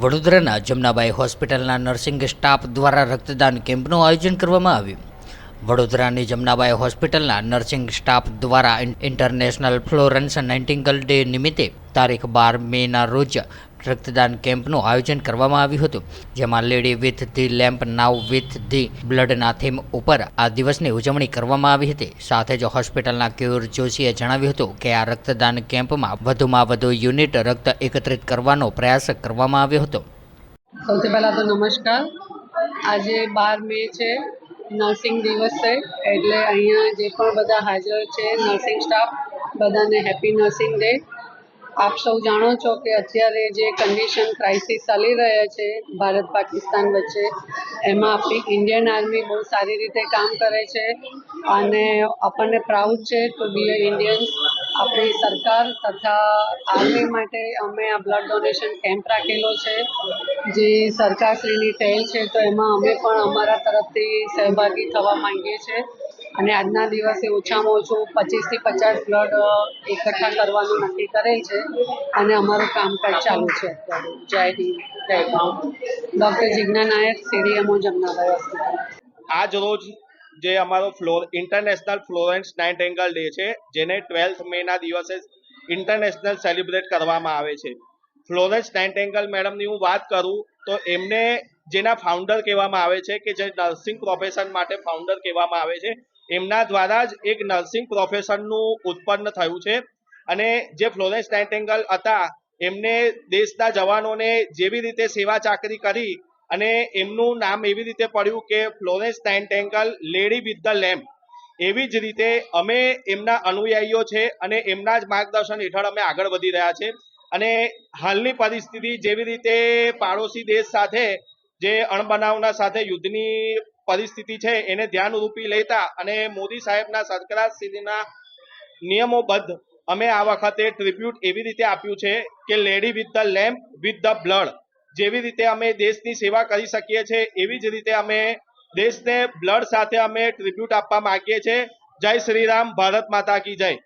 વડોદરાના જમનાબાઈ હોસ્પિટલના nursing staff દ્વારા રક્તદાન કેમ્પનું આયોજન કરવામાં આવ્યું. વડોદરાની જમનાબાઈ હોસ્પિટલના નર્સિંગ સ્ટાફ દ્વારા ઇન્ટરનેશનલ ફ્લોરન્સ નાઇન્ટિંગલ ડે નિમિત્તે તારીખ બાર મેના રોજ રક્તદાન કેમ્પનું આયોજન કરવામાં આવ્યું હતું, જેમાં lady with the lamp, now with the બ્લડના theme ઉપર આ દિવસની ઉજવણી કરવામાં આવી હતી. સાથે જ હોસ્પિટલના ક્યુર જોશીએ જણાવ્યું હતું કે આ રક્તદાન કેમ્પમાં વધુમાં વધુ યુનિટ રક્ત એકત્રિત કરવાનો પ્રયાસ કરવામાં આવ્યો હતો. સૌથી પહેલાં તો નમસ્કાર. આજે બાર મે છે. નર્સિંગ દિવસ છે. એટલે અહીંયા જે પણ બધા હાજર છે, નર્સિંગ સ્ટાફ, બધાને હેપી નર્સિંગ ડે. આપ સૌ જાણો છો કે અત્યારે જે કન્ડિશન ક્રાઇસિસ ચાલી રહ્યા છે, ભારત પાકિસ્તાન વચ્ચે, એમાં આપણી ઇન્ડિયન આર્મી બહુ સારી રીતે કામ કરે છે. અને આપણને પ્રાઉડ છે ટુ બી એ ઇન્ડિયન આપણી સરકાર તથા આર્મી માટે અમે આ બ્લડ ડોનેશન કેમ્પ રાખેલો છે. જે સરકારશ્રીની પહેલ છે, તો એમાં અમે પણ અમારા તરફથી સહભાગી થવા માંગીએ છીએ. અને આજના દિવસે ઓછામાં ઓછું પચીસથી પચાસ બ્લડ એકઠા કરવાનું નક્કી કરેલ છે. અને અમારું કામકાજ ચાલુ છે જય હિન્દ, જય ભાવ doctor Jigna Nayak CDMO Jamnabhai hospital. આજ રોજ જે અમારો floor international Florence Nightingale day છે, જેને ટ્વેલ્થ મેના દિવસે ઇન્ટરનેશનલ સેલિબ્રેટ કરવામાં આવે છે. ફ્લોરેન્સ નાઇટ એંગલ મેડમની હું વાત કરું, તો એમને જેના ફાઉન્ડર કહેવામાં આવે છે કે જે નર્સિંગ પ્રોફેશન માટે ફાઉન્ડર કહેવામાં આવે છે, એમના દ્વારા જ એક નર્સિંગ પ્રોફેશનનું ઉત્પન્ન થયું છે. અને જે ફ્લોરેન્સ નાઇટેંગલ હતા, એમને દેશના જવાનોને જેવી રીતે સેવા ચાકરી કરી અને એમનું નામ એવી રીતે પડ્યું કે Florence Nightingale lady with the lamp. એવી જ રીતે અમે એમના અનુયાયીઓ છે અને એમના જ માર્ગદર્શન હેઠળ અમે આગળ વધી રહ્યા છે. અને હાલની પરિસ્થિતિ જેવી રીતે પાડોશી દેશ સાથે જે અણબનાવના સાથે યુદ્ધની પરિસ્થિતિ છે, એને ધ્યાનરૂપી લેતા અને મોદી સાહેબના સરકારશ્રીના નિયમોબદ્ધ અમે આ વખતે ટ્રિબ્યુટ એવી રીતે આપ્યું છે કે lady with the lamp, with the blood. જેવી રીતે અમે દેશની સેવા કરી શકીએ છીએ, એવી જ રીતે અમે દેશને બ્લડ સાથે અમે ટ્રિબ્યુટ આપવા માંગીએ છીએ. જય શ્રી રામ, ભારત માતા કી જય.